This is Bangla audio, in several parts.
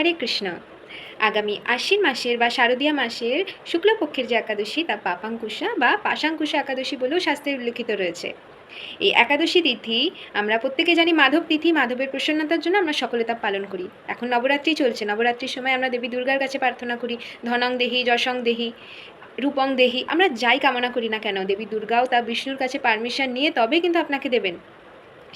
হরে কৃষ্ণ। আগামী আশ্বিন মাসের বা শারদীয়া মাসের শুক্লপক্ষের যে একাদশী, তা পাপাঙ্কুশা বা পাশাঙ্কুশা একাদশী বলেও শাস্ত্রে উল্লেখিত রয়েছে। এই একাদশী তিথি, আমরা প্রত্যেকে জানি মাধব তিথি, মাধবের প্রসন্নতার জন্য আমরা সকলে তা পালন করি। এখন নবরাত্রি চলছে, নবরাত্রির সময় আমরা দেবী দুর্গার কাছে প্রার্থনা করি, ধনং দেহি, যশং দেহি, রূপং দেহি, আমরা যাই কামনা করি না কেন, দেবী দুর্গাও তা বিষ্ণুর কাছে পারমিশন নিয়ে তবে কিন্তু আপনাকে দেবেন।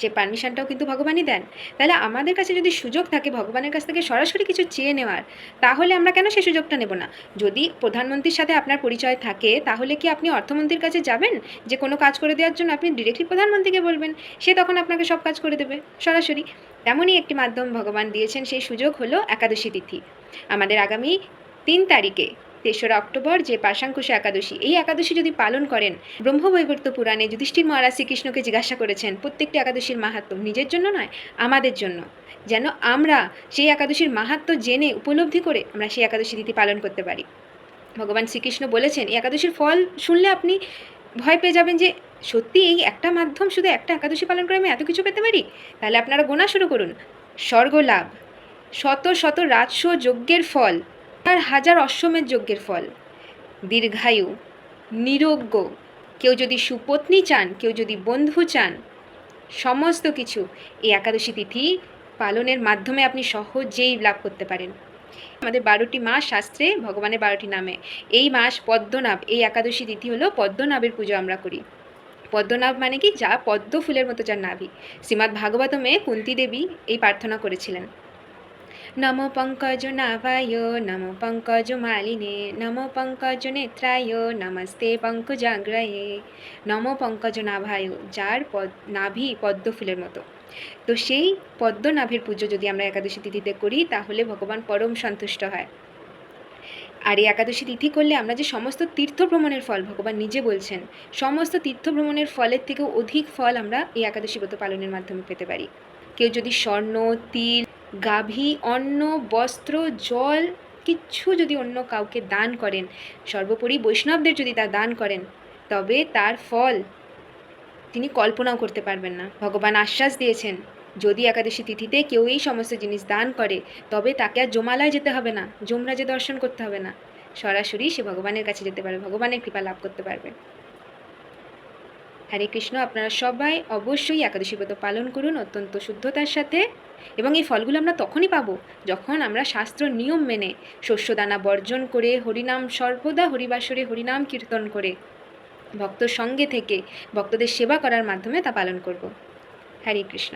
সে পারমিশনটাও কিন্তু ভগবানই দেন। তাহলে আমাদের কাছে যদি সুযোগ থাকে ভগবানের কাছ থেকে সরাসরি কিছু চেয়ে নেওয়ার, তাহলে আমরা কেন সেই সুযোগটা নেব না? যদি প্রধানমন্ত্রীর সাথে আপনার পরিচয় থাকে, তাহলে কি আপনি অর্থমন্ত্রীর কাছে যাবেন? যে কোনো কাজ করে দেওয়ার জন্য আপনি ডিরেক্টলি প্রধানমন্ত্রীকে বলবেন, সে তখন আপনাকে সব কাজ করে দেবে, সরাসরি। তেমনই একটি মাধ্যম ভগবান দিয়েছেন, সেই সুযোগ হলো একাদশী তিথি। আমাদের আগামী তিন তারিখে তেসরা অক্টোবর যে পাশাঙ্কুশ একাদশী। এই একাদশী যদি পালন করেন, ব্রহ্মবৈবর্ত পুরাণে যুধিষ্ঠির মহারাজ শ্রীকৃষ্ণকে জিজ্ঞাসা করেছেন, প্রত্যেকটি একাদশীর মাহাত্ম নিজের জন্য নয়, আমাদের জন্য? যেন আমরা সেই একাদশীর মাহাত্ম জেনে উপলব্ধি করে আমরা সেই একাদশী তিথি পালন করতে পারি। ভগবান শ্রীকৃষ্ণ বলেছেন, এই একাদশীর ফল শুনলে আপনি ভয় পেয়ে যাবেন যে, সত্যি এই একটা মাধ্যম শুধু একটা একাদশী পালন করে আমি এত কিছু পেতে পারি? তাহলে আপনারা গোনা শুরু করুন। স্বর্গ লাভ। শত শত রাজস্ব যজ্ঞের ফল আর হাজার অশ্বমের যজ্ঞের ফল। দীর্ঘায়ু, নিরোগ্য, কেউ যদি সুপত্নী চান, কেউ যদি বন্ধু চান, সমস্ত কিছু এই একাদশী তিথি পালনের মাধ্যমে আপনি সহজেই লাভ করতে পারেন। আমাদের বারোটি মাস শাস্ত্রে ভগবানের বারোটি নামে। এই মাস পদ্মনাভ, এই একাদশী তিথি হলো পদ্মনাভের পুজো আমরা করি। পদ্মনাভ মানে কি? যা পদ্ম ফুলের মতো যার নাভি। শ্রীমদ্ ভাগবতমে কুন্তি দেবী এই প্রার্থনা করেছিলেন। নম পঙ্কজ নাভায় নম পঙ্কজ মালিনে নম পঙ্কজ নেত্রায় নমস্তে পঙ্কজাগ্রয়ে নম পঙ্কজ নাভায় যার পদ, নাভি পদ্ম ফুলের মতো। তো সেই পদ্মনাভের পুজো যদি আমরা একাদশী তিথিতে করি, তাহলে ভগবান পরম সন্তুষ্ট হয়। আর এই একাদশী তিথি করলে আমরা যে সমস্ত তীর্থ ভ্রমণের ফল, ভগবান নিজে বলছেন, সমস্ত তীর্থ ভ্রমণের ফলের থেকেও অধিক ফল আমরা এই একাদশী ব্রত পালনের মাধ্যমে পেতে পারি। কেউ যদি স্বর্ণ, তিল গাভী, অন্ন, বস্ত্র, জল, কিচ্ছু যদি অন্য কাউকে দান করেন, সর্বোপরি বৈষ্ণবদের যদি তা দান করেন, তবে তার ফল তিনি কল্পনাও করতে পারবেন না। ভগবান আশ্বাস দিয়েছেন, যদি একাদশী তিথিতে কেউ এই সমস্ত জিনিস দান করে, তবে তাকে আর জমালায় যেতে হবে না যমরাজে দর্শন করতে হবে না। সরাসরি সে ভগবানের কাছে যেতে পারবে, ভগবানের কৃপা লাভ করতে পারবে। হরে কৃষ্ণ, আপনারা সবাই অবশ্যই একাদশী ব্রত পালন করুন অত্যন্ত শুদ্ধতার সাথে। এবং এই ফলগুলো আমরা তখনই পাব যখন আমরা শাস্ত্র নিয়ম মেনে শস্যদানা বর্জন করে হরিনাম সর্বদা হরিবাসরে হরিনাম কীর্তন করে ভক্ত সঙ্গে থেকে ভক্তদের সেবা করার মাধ্যমে তা পালন করব। হরে কৃষ্ণ।